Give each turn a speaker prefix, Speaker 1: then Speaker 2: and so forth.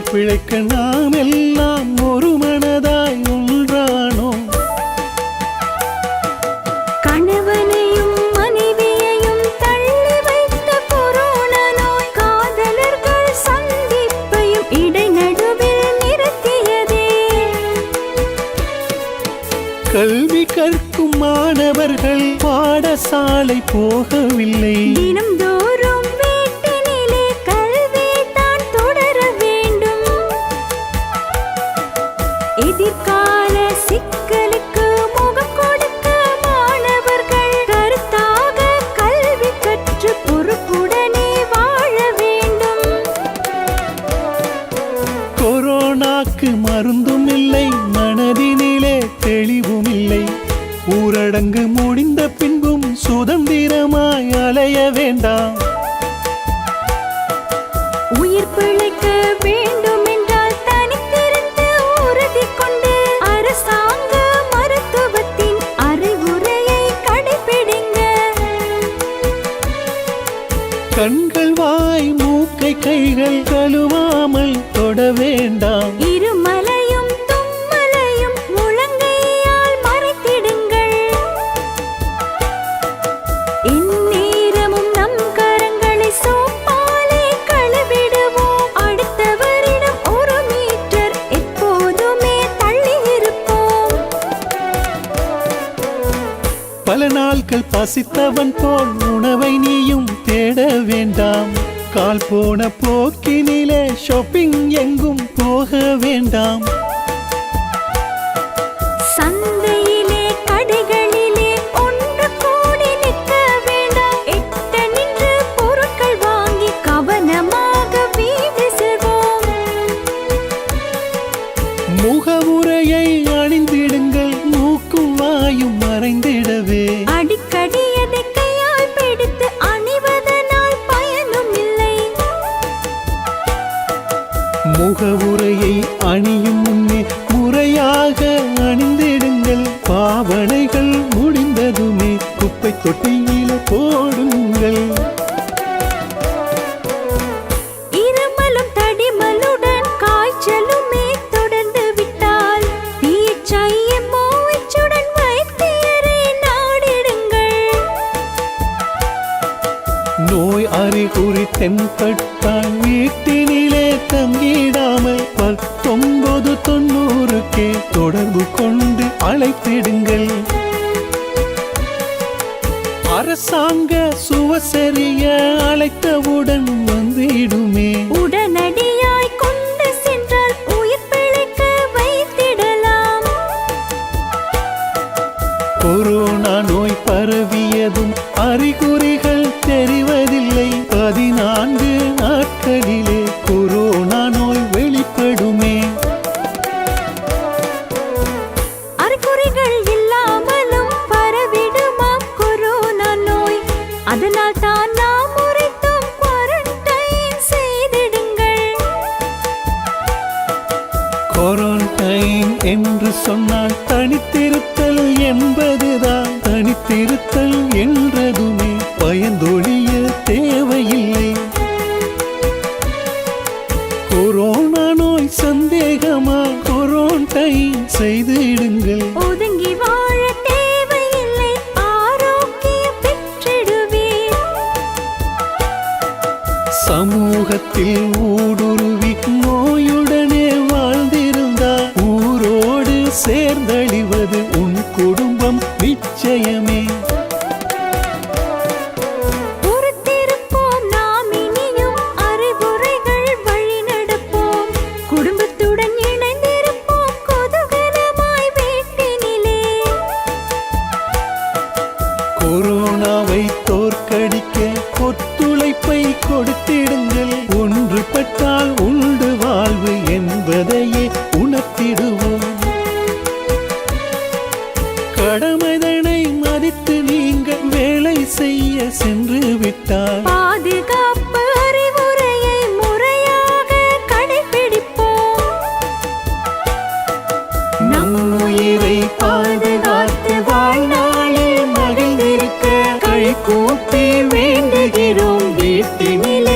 Speaker 1: பிழைக்க நாம் எல்லாம் ஒரு மனதாய் ஒன்றானோம்
Speaker 2: கணவனையும் மனைவியையும் தள்ளி வைத்த கொரோனா நோய் காதலர்கள் சந்திப்பையும் இடைநடுவில் நிறுத்தியதே.
Speaker 1: கல்வி கற்கும் மாணவர்கள் பாடசாலை போகவில்லை.
Speaker 2: தினம்தோறும் எதிர்கால சிக்கலுக்கு முகம் கொடுக்க மாணவர்கள் கருத்தாக கல்வி கற்று பொறுப்புடனே வாழ வேண்டும்.
Speaker 1: கொரோனாக்கு மருந்தும் இல்லை மனதினிலே தெளிவும் இல்லை. ஊரடங்கு முடிந்த பின்பும் சுதந்திரமாய் அலைய வேண்டாம். மூக்கை கைகள் கழுவாமல் தொட வேண்டாம்.
Speaker 2: இருமலையும் தும்மலையும் முழங்கையால் மறைத்திடுங்கள். இந்நேரமும் நம் கரங்களை சோப்பாலே கழுவிடுவோம். அடுத்தவரிடம் ஒரு மீட்டர் எப்போதுமே தள்ளி இருப்போம்.
Speaker 1: பல நாட்கள் பசித்தவன் போல் உணவை நீயும் தேட வேண்டாம். கால் போன போக்கினிலே ஷாப்பிங் எங்கும் போக வேண்டாம்.
Speaker 2: சந்தையிலே கடைகளிலே ஒன்று கூடி நிற்க வேண்டாம். எட்ட நின்று பொருட்கள் வாங்கி கவனமாக வீடு செல்வோம்.
Speaker 1: முகமுறையை அணிந்திடுங்கள் மூக்கும் வாயும் மறைந்திடவே. முகவுரையை அணியும் முன்னே முறையாக அணிந்திடுங்கள். பாவனைகள் முடிந்ததுமே குப்பை தொட்டியில போடுங்கள்.
Speaker 2: விட்டால்
Speaker 1: நோய் அறிகுறி தென்பட்டால் வீட்டினிலே சுவசரிய அழைத்தவுடன் வந்திடுமே.
Speaker 2: உடனடியாய் கொண்டு சென்றால் உயிர் பிழைக்க வைத்திடலாம்.
Speaker 1: கொரோனா நோய் பரவியதும் அறிகுறிகள் சொன்னால் தனித்திருத்தல் என்பதுதான். தனித்திருத்தல் என்றதுமே பயந்தொழிய தேவையில்லை. கொரோனா நோய் சந்தேகமா குவாரண்டைன் செய்திடுங்கள்.
Speaker 2: ஒதுங்கி வாழ தேவையில்லை. ஆரோக்கியம்
Speaker 1: சமூகத்தில் வெளியே சென்று விட்டார். பாதுகாப்பு அறிவுரையை முறையாக
Speaker 2: கடைபிடிப்போம். நம் உயிரை பாதுகாத்து வாழ்நாளில் மகிழ்ந்திருக்க கை கூப்பி வேண்டுகிறோம். வீட்டினிலே